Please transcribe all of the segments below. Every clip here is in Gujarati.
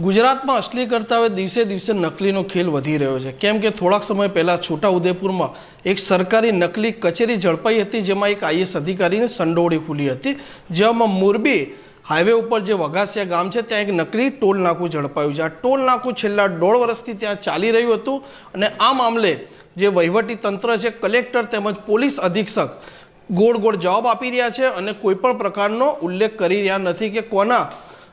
ગુજરાતમાં અસલી કરતાં હવે દિવસે દિવસે નકલીનો ખેલ વધી રહ્યો છે. કેમ કે થોડાક સમય પહેલાં છોટાઉદેપુરમાં એક સરકારી નકલી કચેરી ઝડપાઈ હતી, જેમાં એક આઈએસ અધિકારીને સંડોવણી ખુલી હતી, જેમાં મોરબી હાઈવે ઉપર જે વઘાસિયા ગામ છે, ત્યાં એક નકલી ટોલ નાકું ઝડપાયું છે. આ ટોલ નાકું છેલ્લા દોઢ વર્ષથી ત્યાં ચાલી રહ્યું હતું અને આ મામલે જે વહીવટી તંત્ર છે, કલેક્ટર તેમજ પોલીસ અધિક્ષક ગોળ ગોળ જવાબ આપી રહ્યા છે અને કોઈપણ પ્રકારનો ઉલ્લેખ કરી રહ્યા નથી કે કોના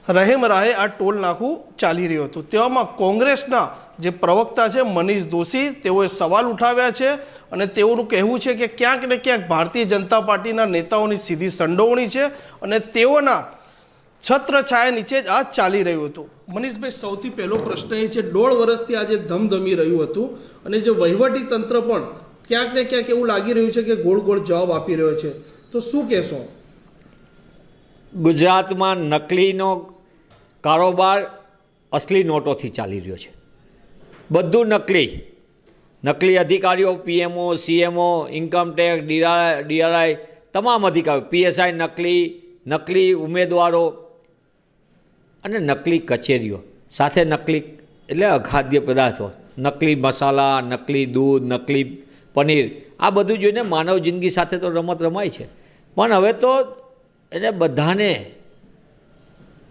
રહેમ રાહે આ ટોલ નાખું ચાલી રહ્યું હતું. તેવામાં કોંગ્રેસના જે પ્રવક્તા છે મનીષ દોશી તેઓએ સવાલ ઉઠાવ્યા છે અને તેઓનું કહેવું છે કે ક્યાંક ને ક્યાંક ભારતીય જનતા પાર્ટીના નેતાઓની સીધી સંડોવણી છે અને તેઓના છત્ર છાયા નીચે જ આ ચાલી રહ્યું હતું. મનીષભાઈ સૌથી પહેલો પ્રશ્ન એ છે દોઢ વર્ષથી આજે ધમધમી રહ્યું હતું અને જે વહીવટી તંત્ર પણ ક્યાંક ને ક્યાંક એવું લાગી રહ્યું છે કે ગોળ ગોળ જવાબ આપી રહ્યો છે. તો શું કહેશો? ગુજરાતમાં નકલીનો કારોબાર અસલી નોટોથી ચાલી રહ્યો છે. બધું નકલી. નકલી અધિકારીઓ, PMO, CMO income tax DR DRI, તમામ અધિકારીઓ, પીએસઆઈ નકલી નકલી ઉમેદવારો અને નકલી કચેરીઓ. સાથે નકલી એટલે અખાદ્ય પદાર્થો. નકલી મસાલા, નકલી દૂધ, નકલી પનીર. આ બધું જોઈને માનવ જિંદગી સાથે તો રમત રમાય છે. પણ હવે તો એને બધાને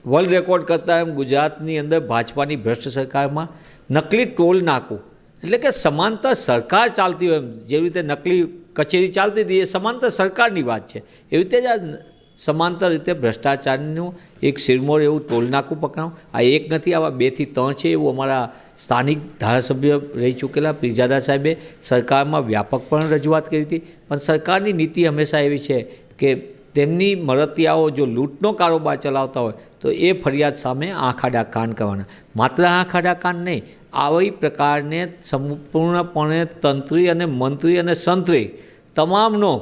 વર્લ્ડ રેકોર્ડ કરતાં એમ ગુજરાતની અંદર ભાજપાની ભ્રષ્ટ સરકારમાં નકલી ટોલ નાકું. એટલે કે સમાંતર સરકાર ચાલતી હોય એમ. જેવી રીતે નકલી કચેરી ચાલતી હતી, એ સમાંતર સરકારની વાત છે. એવી રીતે જ આ સમાંતર રીતે ભ્રષ્ટાચારનું એક શિરમોર એવું ટોલ નાકું પકડાવું. આ એક નથી, આવા બેથી ત્રણ છે એવું અમારા સ્થાનિક ધારાસભ્ય રહી ચૂકેલા પીરજાદા સાહેબે સરકારમાં વ્યાપક પણ રજૂઆત કરી હતી. પણ સરકારની નીતિ હંમેશા એવી છે કે તેમની મળતિયાઓ જો લૂંટનો કારોબાર ચલાવતા હોય, તો એ ફરિયાદ સામે આંખાડા કાન કરવાના. માત્ર આંખાડા કાન નહીં, આવી પ્રકારને સંપૂર્ણપણે તંત્રી અને મંત્રી અને સંત્રી તમામનો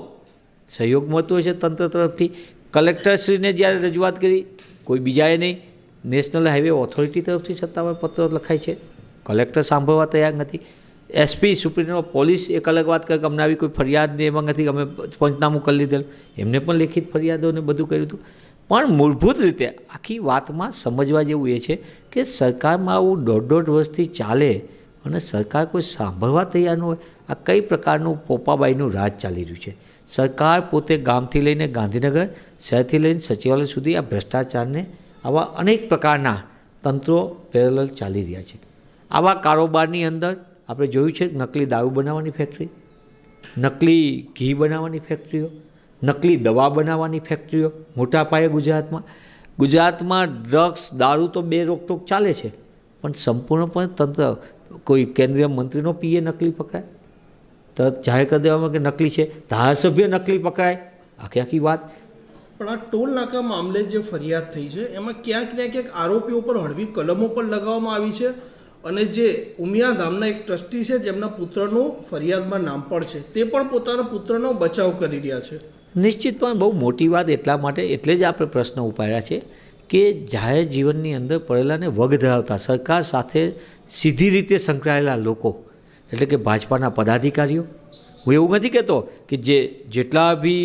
સહયોગ મળતો છે તંત્ર તરફથી. કલેક્ટરશ્રીને જ્યારે રજૂઆત કરી, કોઈ બીજાએ નહીં, નેશનલ હાઈવે ઓથોરિટી તરફથી સત્તાવાર પત્ર લખાય છે. કલેક્ટર સાંભળવા તૈયાર નથી. એસપી સુપ્રિન્ટેન્ડન્ટ પોલીસ એક અલગ વાત કરે કે અમને આવી કોઈ ફરિયાદ ને એમાં નથી, અમે પંચનામું કરી લીધેલું. એમને પણ લેખિત ફરિયાદો ને બધું કર્યું હતું. પણ મૂળભૂત રીતે આખી વાતમાં સમજવા જેવું એ છે કે સરકારમાં આવું દોઢ દોઢ વર્ષથી ચાલે અને સરકાર કોઈ સાંભળવા તૈયાર ન હોય, આ કઈ પ્રકારનું પોપાબાઈનું રાજ ચાલી રહ્યું છે? સરકાર પોતે ગામથી લઈને ગાંધીનગર, શહેરથી લઈને સચિવાલય સુધી આ ભ્રષ્ટાચારને આવા અનેક પ્રકારના તંત્રો પેરેલલ ચાલી રહ્યા છે. આવા કારોબારની અંદર આપણે જોયું છે નકલી દારૂ બનાવવાની ફેક્ટરી નકલી ઘી બનાવવાની ફેક્ટરીઓ નકલી દવા બનાવવાની ફેક્ટરીઓ મોટા પાયે ગુજરાતમાં ગુજરાતમાં ડ્રગ્સ દારૂ તો બે રોકટોક ચાલે છે, પણ સંપૂર્ણપણે તંત્ર, કોઈ કેન્દ્રીય મંત્રીનો પીએ નકલી પકડાય? તરત જાહેર કરી દેવામાં કે નકલી છે, ધારાસભ્ય નકલી પકડાય? આખી આખી વાત. પણ આ ટોલ નાકા મામલે જે ફરિયાદ થઈ છે, એમાં ક્યાંક ને ક્યાંક આરોપીઓ પર હળવી કલમો પણ લગાવવામાં આવી છે અને જે ઉમિયા ધામના એક ટ્રસ્ટી છે, જેમના પુત્રનું ફરિયાદમાં નામ પણ છે, તે પણ પોતાના પુત્રનો બચાવ કરી રહ્યા છે. નિશ્ચિતપણે બહુ મોટી વાત એટલા માટે, એટલે જ આપણે પ્રશ્ન ઉપાડ્યા છે કે જાહેર જીવનની અંદર પડેલાને વગ ધરાવતા, સરકાર સાથે સીધી રીતે સંકળાયેલા લોકો, એટલે કે ભાજપાના પદાધિકારીઓ, હું એવું નથી કહેતો કે જે જેટલા બી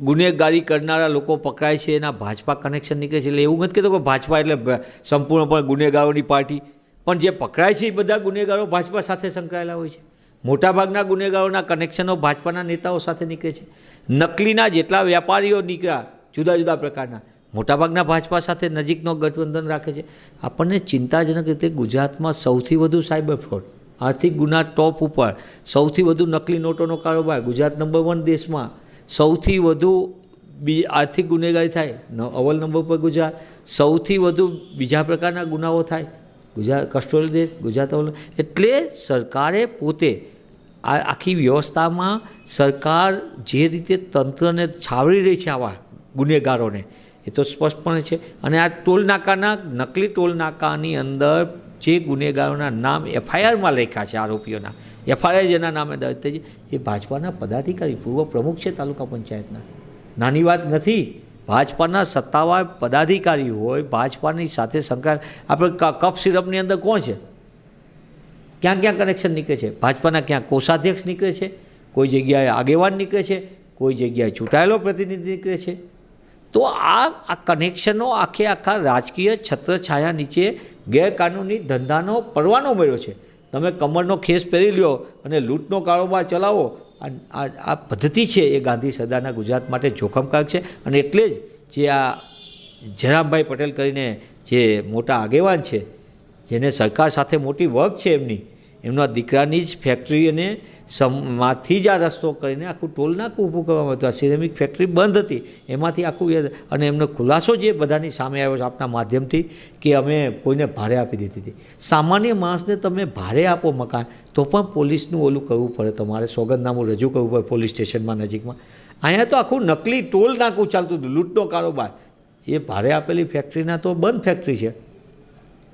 ગુનેગારી કરનારા લોકો પકડાય છે, એના ભાજપા કનેક્શન નીકળે છે. એટલે એવું નથી કહેતો કે ભાજપા એટલે સંપૂર્ણપણે ગુનેગારોની પાર્ટી. પણ જે પકડાય છે એ બધા ગુનેગારો ભાજપા સાથે સંકળાયેલા હોય છે. મોટાભાગના ગુનેગારોના કનેક્શનો ભાજપાના નેતાઓ સાથે નીકળે છે. નકલીના જેટલા વેપારીઓ નીકળ્યા, જુદા જુદા પ્રકારના, મોટાભાગના ભાજપા સાથે નજીકનો ગઠબંધન રાખે છે. આપણને ચિંતાજનક રીતે ગુજરાતમાં સૌથી વધુ સાયબર ફ્રોડ, આર્થિક ગુના ટોપ ઉપર સૌથી વધુ નકલી નોટોનો કારોબાર ગુજરાત નંબર વન દેશમાં સૌથી વધુ બી આર્થિક ગુનેગારી થાય અવ્વલ નંબર પર ગુજરાત સૌથી વધુ બીજા પ્રકારના ગુનાઓ થાય ગુજરાત કસ્ટોલ દેશ ગુજરાત એટલે સરકારે પોતે આ આખી વ્યવસ્થામાં સરકાર જે રીતે તંત્રને છાવરી રહી છે આવા ગુનેગારોને, એ તો સ્પષ્ટપણે છે. અને આ ટોલ નાકાના, નકલી ટોલ નાકાની અંદર જે ગુનેગારોના નામ એફઆઈઆરમાં લખ્યા છે આરોપીઓના. એફઆઈઆર જેના નામે દર્જ થઈ છે. એ ભાજપાના પદાધિકારી, પૂર્વ પ્રમુખ છે તાલુકા પંચાયતના. નાની વાત નથી, ભાજપાના સત્તાવાર પદાધિકારી હોય, ભાજપાની સાથે સંકળાયેલ, આપણે કફ સિરપની અંદર કોણ છે? ક્યાં ક્યાં કનેક્શન નીકળે છે? ભાજપાના ક્યાં કોષાધ્યક્ષ નીકળે છે? કોઈ જગ્યાએ આગેવાન નીકળે છે? કોઈ જગ્યાએ ચૂંટાયેલો પ્રતિનિધિ નીકળે છે? તો આ કનેક્શનો આખે આખા રાજકીય છત્રછાયા નીચે ગેરકાનૂની ધંધાનો પરવાનો મળ્યો છે. તમે કમરનો ખેસ પહેરી લ્યો અને લૂંટનો કારોબાર ચલાવો. આ આ પદ્ધતિ છે એ ગાંધી સરદારના ગુજરાત માટે જોખમકારક છે. અને એટલે જ જે આ જયરામભાઈ પટેલ કરીને જે મોટા આગેવાન છે, જેને સરકાર સાથે મોટી વર્ક છે એમની, એમના દીકરાની જ ફેક્ટરી અને સમમાંથી જ આ રસ્તો કરીને આખું ટોલ નાકું ઊભું કરવામાં હતું. આ સિરેમિક ફેક્ટરી બંધ હતી. એમાંથી આખું અને એમનો ખુલાસો જે બધાની સામે આવ્યો છે આપણા માધ્યમથી, કે અમે કોઈને ભાડે આપી દીધી હતી. સામાન્ય માણસને તમે ભાડે આપો મકાન, તો પણ પોલીસનું ઓલું કરવું પડે તમારે. સોગંદનામું રજૂ કરવું પડે પોલીસ સ્ટેશનમાં નજીકમાં. અહીંયા તો આખું નકલી ટોલ નાકું ચાલતું હતું, લૂંટનો કારોબાર. એ ભાડે આપેલી ફેક્ટરીના તો બંધ ફેક્ટરી છે.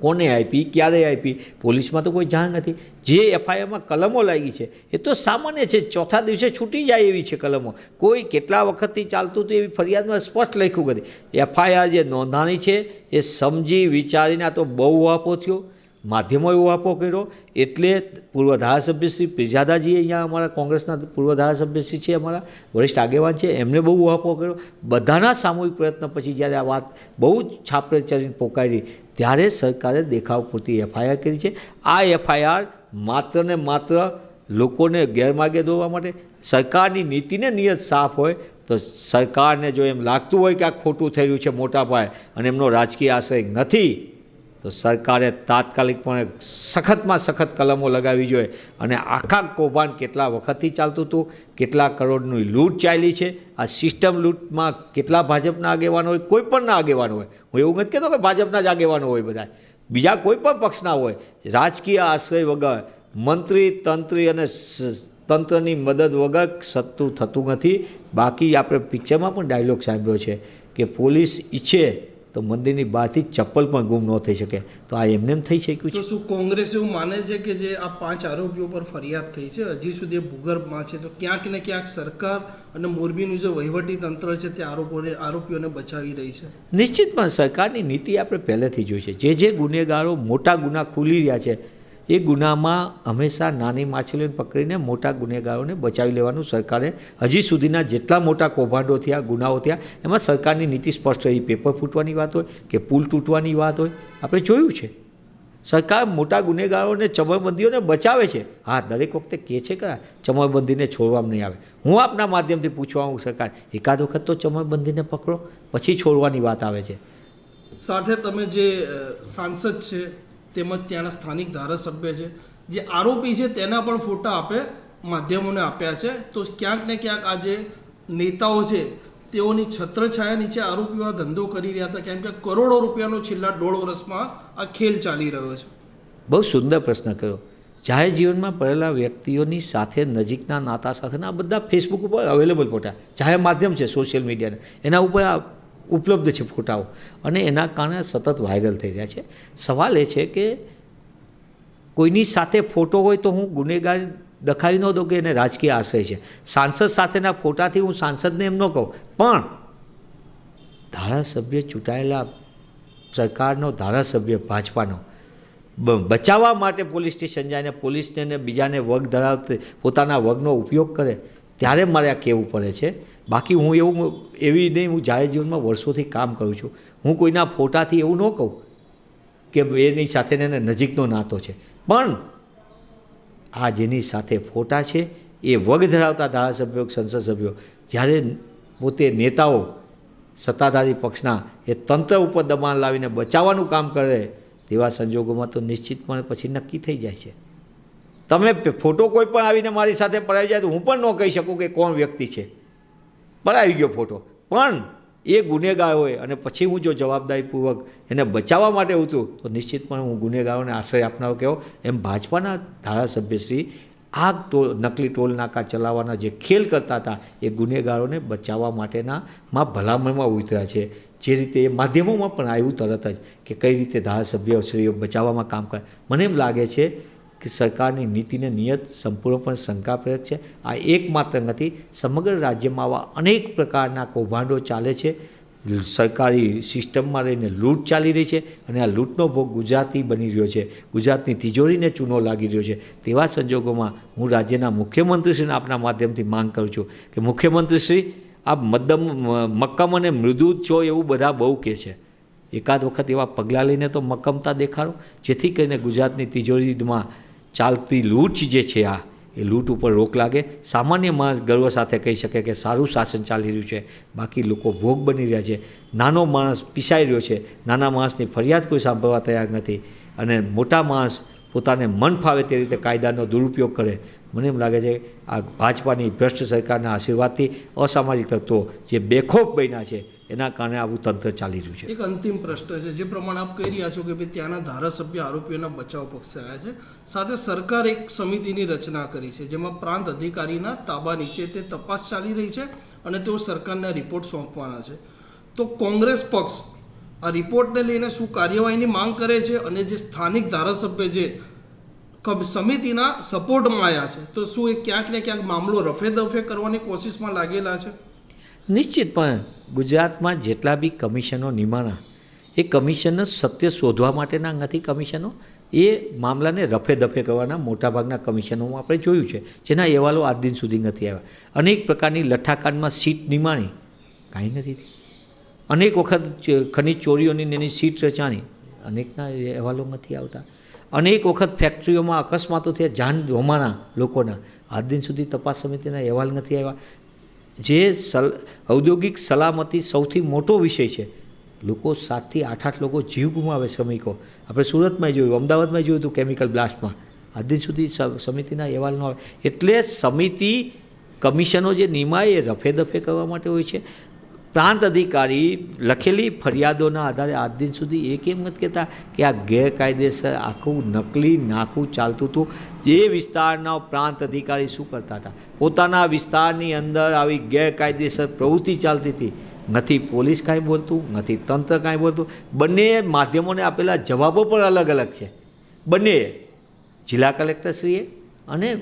કોને આપી, ક્યારે આપી, પોલીસમાં તો કોઈ જાણ નથી. જે એફઆઈઆરમાં કલમો લાગી છે, એ તો સામાન્ય છે, ચોથા દિવસે છૂટી જાય એવી છે કલમો. કોઈ કેટલા વખતથી ચાલતું હતું એવી ફરિયાદમાં સ્પષ્ટ લખ્યું નથી. એફઆઈઆર જે નોંધાણી છે, એ સમજી વિચારીને આ તો બહુ આપો થયો. માધ્યમોએ આપો કર્યો. એટલે પૂર્વ ધારાસભ્ય શ્રી પિરજાદાજી અહીંયા અમારા કોંગ્રેસના પૂર્વ ધારાસભ્ય શ્રી છે, અમારા વરિષ્ઠ આગેવાન છે, એમને બહુ આપો કર્યો. બધાના સામૂહિક પ્રયત્ન પછી જ્યારે આ વાત બહુ જ છાપરે ચડીને પોકારી, ત્યારે સરકારે દેખાવ પૂરતી એફઆઈઆર કરી છે. આ એફઆઈઆર માત્ર ને માત્ર લોકોને ગેરમાર્ગે દોરવા માટે, સરકારની નીતિને નિયત સાફ હોય, તો સરકારને જો એમ લાગતું હોય કે આ ખોટું થઈ રહ્યું છે મોટા પાયે, અને એમનો રાજકીય આશ્રય નથી તો સરકારે તાત્કાલિકપણે સખતમાં સખત કલમો લગાવવી જોઈએ. અને આખા કૌભાંડ કેટલા વખતથી ચાલતું હતું, કેટલા કરોડની લૂંટ ચાલી છે, આ સિસ્ટમ લૂંટમાં કેટલા ભાજપના આગેવાનો હોય, કોઈ પણના આગેવાનો હોય. હું એવું નથી કહેતો કે ભાજપના જ આગેવાનો હોય બધા. બીજા કોઈ પણ પક્ષના હોય, રાજકીય આશ્રય વગર, મંત્રી, તંત્રી અને તંત્રની મદદ વગર સત્તું થતું નથી. બાકી આપણે પિક્ચરમાં પણ ડાયલોગ સાંભળ્યો છે કે પોલીસ ઈચ્છે તો મંદિરની બહારથી ચપ્પલ પણ ગુમ ન થઈ શકે. તો આ એમને એમ થઈ શક્યું છે. તો શું કોંગ્રેસ એવું માને છે કે જે આ પાંચ આરોપીઓ પર ફરિયાદ થઈ છે? હજી સુધી ભૂગર્ભમાં છે. તો ક્યાંક ને ક્યાંક સરકાર અને મોરબીનું જે વહીવટી તંત્ર છે તે આરોપોને આરોપીઓને બચાવી રહી છે. નિશ્ચિતમાં સરકારની નીતિ આપણે પહેલેથી જોઈ છે. જે જે ગુનેગારો મોટા ગુના ખુલી રહ્યા છે એ ગુનામાં હંમેશા નાની માછલીઓને પકડીને મોટા ગુનેગારોને બચાવી લેવાનું સરકારે હજી સુધીના જેટલા મોટા કૌભાંડો થયા, ગુનાઓ થયા, એમાં સરકારની નીતિ સ્પષ્ટ રહી. પેપર ફૂટવાની વાત હોય કે પુલ તૂટવાની વાત હોય, આપણે જોયું છે. સરકાર મોટા ગુનેગારોને, ચમરબંધીઓને બચાવે છે. હા, દરેક વખતે કહે છે કે ચમરબંધીને છોડવામાં નહીં આવે. હું આપના માધ્યમથી પૂછવા હું સરકાર, એકાદ વખત તો ચમરબંધીને પકડો, પછી છોડવાની વાત આવે છે. સાથે તમે જે સાંસદ છે તેમજ ત્યાંના સ્થાનિક ધારાસભ્ય છે. જે આરોપી છે તેના પણ ફોટા આપે, માધ્યમોને આપ્યા છે. તો ક્યાંક ને ક્યાંક આ જે નેતાઓ છે, તેઓની છત્રછાયા નીચે આરોપીઓ આ ધંધો કરી રહ્યા હતા. કેમ કે કરોડો રૂપિયાનો છેલ્લા દોઢ વર્ષમાં આ ખેલ ચાલી રહ્યો છે. બહુ સુંદર પ્રશ્ન કર્યો. જાહેર જીવનમાં પડેલા વ્યક્તિઓની સાથે નજીકના નાતા સાથેના આ બધા ફેસબુક ઉપર અવેલેબલ ફોટા. જાહેર માધ્યમ છે સોશિયલ મીડિયાના એના ઉપર આ ઉપલબ્ધ છે ફોટાઓ. અને એના કારણે સતત વાયરલ થઈ રહ્યા છે. સવાલ એ છે કે કોઈની સાથે ફોટો હોય તો હું ગુનેગાર દખાવી ન દઉં કે એને રાજકીય આશ્રય છે? સાંસદ સાથેના ફોટાથી હું સાંસદને એમ ન કહું. પણ ધારાસભ્ય ચૂંટાયેલા સરકારનો, ધારાસભ્ય ભાજપાનો બચાવવા માટે પોલીસ સ્ટેશન જાય પોલીસને બીજાને વગ ધરાવતી, પોતાના વગનો ઉપયોગ કરે, ત્યારે મારે આ કહેવું પડે છે? બાકી હું એવું એવી નહીં, હું જાહેર જીવનમાં વર્ષોથી કામ કરું છું. હું કોઈના ફોટાથી એવું ન કહું કે એની સાથે એને નજીકનો નાતો છે. પણ આ જેની સાથે ફોટા છે, એ વગ ધરાવતા ધારાસભ્યો, સંસદ સભ્યો, જ્યારે પોતે નેતાઓ સત્તાધારી પક્ષના એ તંત્ર ઉપર દબાણ લાવીને બચાવવાનું કામ કરે, તેવા સંજોગોમાં તો નિશ્ચિતપણે પછી નક્કી થઈ જાય છે. તમે ફોટો કોઈ પણ આવીને મારી સાથે પડાવી જાય તો હું પણ ન કહી શકું કે કોણ વ્યક્તિ છે. પડાવી ગયો ફોટો. પણ એ ગુનેગાર હોય અને પછી હું જો જવાબદારીપૂર્વક એને બચાવવા માટે ઉતરું, તો નિશ્ચિતપણે હું ગુનેગારોને આશ્રય આપનારો કહેવો એમ ભાજપાના ધારાસભ્યશ્રી આ ટોલ, નકલી ટોલ નાકા ચલાવવાના જે ખેલ કરતા હતા, એ ગુનેગારોને બચાવવા માટેના માં ભલામણમાં ઉતર્યા છે. જે રીતે એ માધ્યમોમાં પણ આવ્યું તરત જ કે કઈ રીતે ધારાસભ્યશ્રીઓ બચાવવામાં કામ કરે. મને એમ લાગે છે કે સરકારની નીતિને નિયત સંપૂર્ણપણે શંકાપ્રક છે. આ એકમાત્ર નથી, સમગ્ર રાજ્યમાં આવા અનેક પ્રકારના કૌભાંડો ચાલે છે. સરકારી સિસ્ટમમાં રહીને લૂંટ ચાલી રહી છે અને આ લૂંટનો ભોગ ગુજરાતી બની રહ્યો છે. ગુજરાતની તિજોરીને ચૂનો લાગી રહ્યો છે. તેવા સંજોગોમાં હું રાજ્યના મુખ્યમંત્રીશ્રીને આપના માધ્યમથી માંગ કરું છું કે મુખ્યમંત્રીશ્રી આ મદ્દમ, મક્કમ અને મૃદુ છો એવું બધા બહુ કહે છે. એકાદ વખત એવા પગલાં લઈને તો મક્કમતા દેખાડો. જેથી કરીને ગુજરાતની તિજોરીમાં ચાલતી લૂંટ જે છે આ, એ લૂંટ ઉપર રોક લાગે. સામાન્ય માણસ ગર્વ સાથે કહી શકે કે સારું શાસન ચાલી રહ્યું છે, બાકી લોકો ભોગ બની રહ્યા છે. નાનો માણસ પીસાઈ રહ્યો છે. નાના માણસની ફરિયાદ કોઈ સાંભળવા તૈયાર નથી અને મોટા માણસ પોતાને મન ફાવે તે રીતે કાયદાનો દુરુપયોગ કરે. મને એમ લાગે છે આ ભાજપાની ભ્રષ્ટ સરકારના આશીર્વાદથી અસામાજિક તત્વો જે બેખોફ બન્યા છે એના કારણે આવું તંત્ર ચાલી રહ્યું છે. એક અંતિમ પ્રશ્ન છે, જે પ્રમાણે આપ કહી રહ્યા છો કે ભાઈ ત્યાંના ધારાસભ્ય આરોપીઓના બચાવ પક્ષે આવ્યા છે. સાથે સરકાર એક સમિતિની રચના કરી છે, જેમાં પ્રાંત અધિકારીના તાબા નીચે તે તપાસ ચાલી રહી છે અને તેઓ સરકારને રિપોર્ટ સોંપવાના છે. તો કોંગ્રેસ પક્ષ આ રિપોર્ટને લઈને શું કાર્યવાહીની માંગ કરે છે અને જે સ્થાનિક ધારાસભ્ય જે સમિતિના સપોર્ટમાં આવ્યા છે, તો શું એ ક્યાંક ને ક્યાંક મામલો રફે દફે કરવાની કોશિશમાં લાગેલા છે? નિશ્ચિતપણે ગુજરાતમાં જેટલા બી કમિશનો નિમાણા, એ કમિશનો સત્ય શોધવા માટેના નથી કમિશનો. એ મામલાને રફે દફે કરવાના મોટાભાગના કમિશનોમાં આપણે જોયું છે. જેના અહેવાલો આજ દિન સુધી નથી આવ્યા. અનેક પ્રકારની લઠ્ઠાકાંડમાં સીટ નિમાણી. કાંઈ નથી અનેક વખત ખનિજ ચોરીઓની એની સીટ રચાણી. અનેકના અહેવાલો નથી આવતા. અનેક વખત ફેક્ટરીઓમાં અકસ્માતો થયા, જાન હોમાના લોકોના. આજ દિન સુધી તપાસ સમિતિના અહેવાલ નથી આવ્યા. જે સલ, ઔદ્યોગિક સલામતી સૌથી મોટો વિષય છે. લોકો સાતથી આઠ આઠ લોકો જીવ ગુમાવે શ્રમિકો. આપણે સુરતમાં જોયું, અમદાવાદમાં જોયું હતું કેમિકલ બ્લાસ્ટમાં. આજ દિન સુધી સમિતિના અહેવાલ ન આવે. એટલે સમિતિ કમિશનો જે નિમાય એ રફે દફે કરવા માટે હોય છે. પ્રાંત અધિકારી લખેલી ફરિયાદોના આધારે આજ દિન સુધી એ કેમ નથી કહેતા કે આ ગેરકાયદેસર આખું નકલી નાખું ચાલતું હતું. જે વિસ્તારના પ્રાંત અધિકારી શું કરતા હતા? પોતાના વિસ્તારની અંદર આવી ગેરકાયદેસર પ્રવૃત્તિ ચાલતી હતી. નથી પોલીસ કાંઈ બોલતું, નથી તંત્ર કાંઈ બોલતું. બંને માધ્યમોને આપેલા જવાબો પણ અલગ અલગ છે. બંને જિલ્લા કલેક્ટરશ્રીએ અને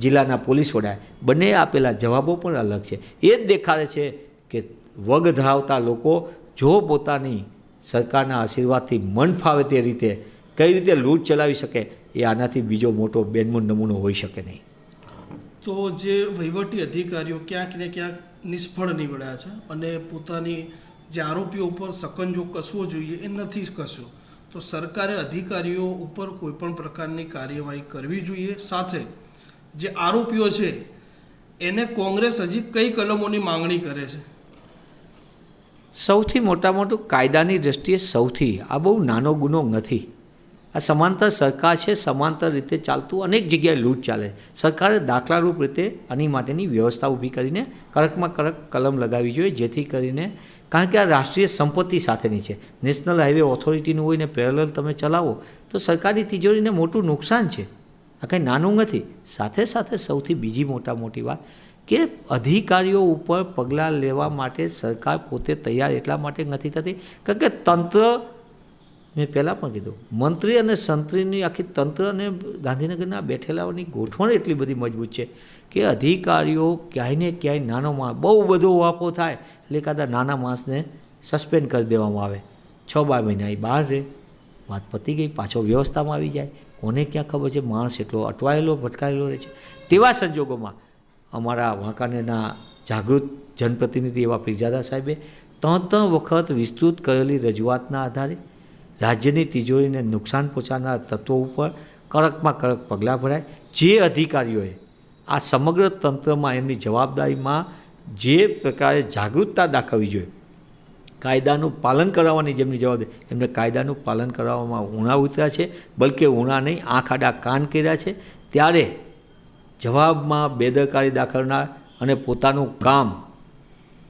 જિલ્લાના પોલીસ વડાએ બંને આપેલા જવાબો પણ અલગ છે. એ જ દેખાડે છે કે વગ ધરાવતા લોકો જો પોતાની સરકારના આશીર્વાદથી મન ફાવે તે રીતે કઈ રીતે લૂંટ ચલાવી શકે, એ આનાથી બીજો મોટો બેનમૂન નમૂનો હોઈ શકે નહીં. તો જે વહીવટી અધિકારીઓ ક્યાંક ને ક્યાંક નિષ્ફળ નીવડ્યા છે અને પોતાની જે આરોપીઓ ઉપર સકંજો કસવો જોઈએ એ નથી કસ્યો, તો સરકારે અધિકારીઓ ઉપર કોઈપણ પ્રકારની કાર્યવાહી કરવી જોઈએ? સાથે જે આરોપીઓ છે, એને કોંગ્રેસ હજી કઈ કલમોની માંગણી કરે છે? સૌથી મોટા મોટું કાયદાની દૃષ્ટિએ સૌથી, આ બહુ નાનો ગુનો નથી. આ સમાંતર સરકાર છે, સમાંતર રીતે ચાલતું અનેક જગ્યાએ લૂંટ ચાલે સરકારે દાખલારૂપ રીતે આની માટેની વ્યવસ્થા ઊભી કરીને કડકમાં કડક કલમ લગાવવી જોઈએ, જેથી કરીને કારણ કે આ રાષ્ટ્રીય સંપત્તિ સાથેની છે. નેશનલ હાઈવે ઓથોરિટીનું હોય ને પેરેલલ તમે ચલાવો, તો સરકારી તિજોરીને મોટું નુકસાન છે. આ કંઈ નાનું નથી. સાથે સાથે સૌથી બીજી મોટા મોટી વાત કે અધિકારીઓ ઉપર પગલાં લેવા માટે સરકાર પોતે તૈયાર એટલા માટે નથી થતી? કારણ કે તંત્ર, મેં પહેલાં પણ કીધું, મંત્રી અને સંત્રીની આખી તંત્ર અને ગાંધીનગરના બેઠેલાઓની ગોઠવણ એટલી બધી મજબૂત છે કે અધિકારીઓ ક્યાંય ને ક્યાંય નાનો માણસ બહુ બધો વાપો થાય એટલે કાદા નાના માણસને સસ્પેન્ડ કરી દેવામાં આવે. છ બાર મહિના એ બહાર રહે, વાત પતી ગઈ, પાછો વ્યવસ્થામાં આવી જાય. કોને ક્યાં ખબર છે? માણસ એટલો અટવાયેલો, ભટકાયેલો રહે છે. તેવા સંજોગોમાં અમારા વાંકાનેરના જાગૃત જનપ્રતિનિધિ એવા પીરજાદા સાહેબે ત્રણ ત્રણ વખત વિસ્તૃત કરેલી રજૂઆતના આધારે રાજ્યની તિજોરીને નુકસાન પહોંચાડનાર તત્વો ઉપર કડકમાં કડક પગલાં ભરાય. જે અધિકારીઓએ આ સમગ્ર તંત્રમાં એમની જવાબદારીમાં જે પ્રકારે જાગૃતતા દાખવવી જોઈએ, કાયદાનું પાલન કરાવવાની જેમની જવાબદારી, એમને કાયદાનું પાલન કરાવવામાં ઉણા ઉતર્યા છે, બલકે ઉણા નહીં, આંખ આડા કાન કર્યા છે. ત્યારે જવાબમાં બેદરકારી દાખવનાર અને પોતાનું કામ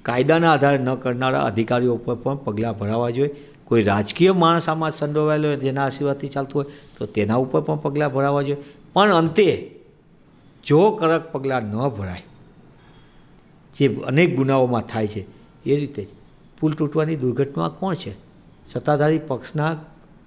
કાયદાના આધારે ન કરનારા અધિકારીઓ ઉપર પણ પગલાં ભરાવા જોઈએ. કોઈ રાજકીય માણસ આમાં સંડોવાયેલો હોય, જેના આશીર્વાદથી ચાલતું હોય, તો તેના ઉપર પણ પગલાં ભરાવા જોઈએ. પણ અંતે, જો કડક પગલાં ન ભરાય, જે અનેક ગુનાઓમાં થાય છે, એ રીતે જ પુલ તૂટવાની દુર્ઘટના કોણ છે? સત્તાધારી પક્ષના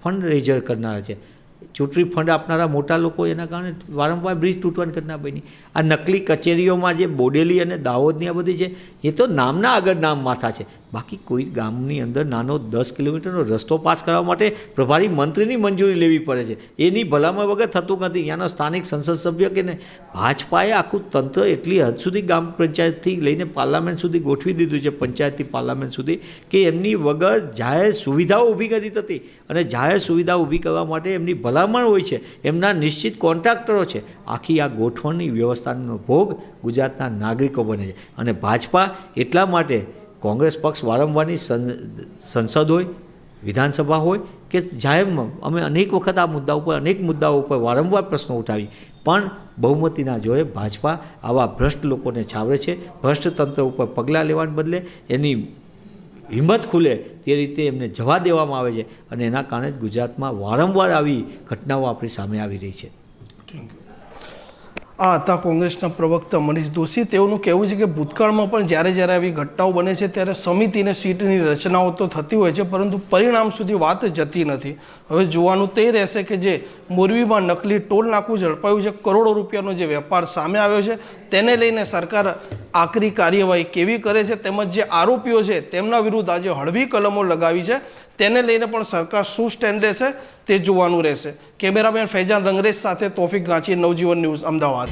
ફંડ રેઝર કરનારા છે. ચૂંટણી ફંડ આપનારા મોટા લોકો એના કારણે વારંવાર બ્રિજ તૂટવાની ઘટના બની. આ નકલી કચેરીઓમાં જે બોડેલી અને દાહોદની આ બધી છે, એ તો નામના આગળ નામ માથા છે. બાકી કોઈ ગામની અંદર નાનો દસ કિલોમીટરનો રસ્તો પાસ કરવા માટે પ્રભારી મંત્રીની મંજૂરી લેવી પડે છે. એની ભલામણ વગર થતું નથી. ત્યાંના સ્થાનિક સંસદ સભ્ય કે ને? ભાજપાએ આખું તંત્ર એટલી હદ સુધી ગામ પંચાયતથી લઈને પાર્લામેન્ટ સુધી ગોઠવી દીધું છે, પંચાયતથી પાર્લામેન્ટ સુધી, કે એમની વગર જાહેર સુવિધાઓ ઊભી કરી થતી. અને જાહેર સુવિધા ઊભી કરવા માટે એમની ભલામણ હોય છે. એમના નિશ્ચિત કોન્ટ્રાક્ટરો છે. આખી આ ગોઠવણની વ્યવસ્થાનો ભોગ ગુજરાતના નાગરિકો બને છે. અને ભાજપા એટલા માટે કોંગ્રેસ પક્ષ વારંવારની સંસદ હોય, વિધાનસભા હોય કે જાહેરમાં અમે અનેક વખત આ મુદ્દા ઉપર અનેક મુદ્દાઓ ઉપર વારંવાર પ્રશ્નો ઉઠાવી. પણ બહુમતીના જોડે ભાજપા આવા ભ્રષ્ટ લોકોને છાવરે છે. ભ્રષ્ટ તંત્ર ઉપર પગલાં લેવાને બદલે એની હિંમત ખુલે તે રીતે એમને જવા દેવામાં આવે છે. અને એના કારણે જ ગુજરાતમાં વારંવાર આવી ઘટનાઓ આપણી સામે આવી રહી છે. આ હતા કોંગ્રેસના પ્રવક્તા મનીષ દોશી. તેઓનું કહેવું છે કે ભૂતકાળમાં પણ જ્યારે જ્યારે આવી ઘટનાઓ બને છે ત્યારે સમિતિને સીટની રચનાઓ તો થતી હોય છે, પરંતુ પરિણામ સુધી વાત જતી નથી. હવે જોવાનું તે રહેશે કે જે મોરબીમાં નકલી ટોલ નાકું ઝડપાયું છે, કરોડો રૂપિયાનો જે વેપાર સામે આવ્યો છે, તેને લઈને સરકાર આકરી કાર્યવાહી કેવી કરે છે, તેમજ જે આરોપીઓ છે, તેમના વિરુદ્ધ આજે હળવી કલમો લગાવી છે. તેને લઈને પણ સરકાર શું સ્ટેન્ડ લેશે તે જોવાનું રહેશે. કેમેરામેન ફૈજાન રંગરેજ સાથે તોફિક ગાંચી નવજીવન ન્યૂઝ, અમદાવાદ.